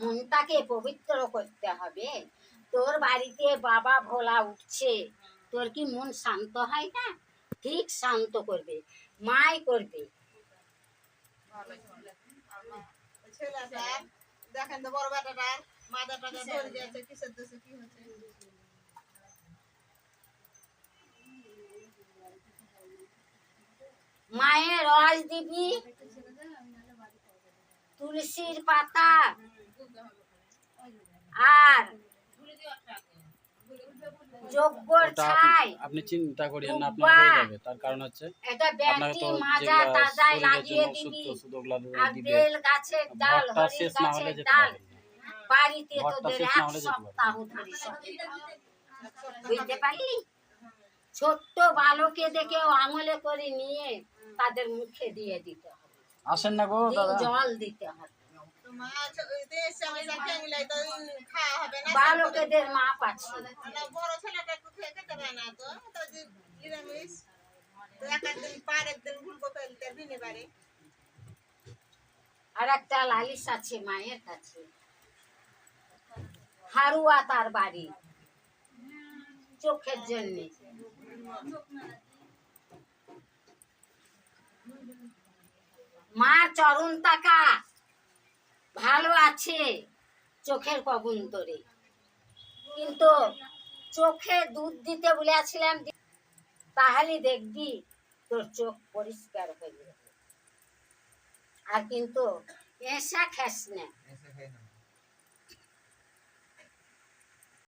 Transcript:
মনটাকে পবিত্র করতে হবে। তোর বাড়িতে বাবা ভোলা উঠছে, তোর কি মন শান্ত হয় না? ঠিক শান্ত করবে, মাই করবে। দেখেন তো বড় কি হচ্ছে? মায়ের রস দিবি? তুলসীর পাতা? আর যজ্ঞর ছাই? আপনি- চিন্তা করিয়েন না আপনার হয়ে যাবে। তার কারণ হচ্ছে এটা ব্যাটি মাজা যেগুলা লাগিয়ে দিবি। ওষুধ টষুধ ওগুলা আর বেল গাছের ডাল গাছের ডাল। বাড়িতে তোদের এক। সপ্তাহ ধরে। বুঝতে পারলি? ছোট্ট বালকে দেখে আঙুলে করে নিয়ে তাদের মুখে দিয়ে দিতে হবে। আসেন না গো দাদা। জল দিতে হবে। বালকেদের মাপ আছে। বড় ছেলেটা একটু খেয়ে খেতে পারে না তো নিরামিষ আর একটা লালিশ আছে মায়ের কাছে। হারুয়া তার বাড়ি চোখের জন্য। মা চরণ তাকা ভালো আছে চোখের কবন্তরে কিন্তু চোখে দুধ দিতে বলেছিলাম, তাহলে দেখবি তোর চোখ পরিষ্কার হয়ে যাবে। আর কিন্তু এসা খেস না।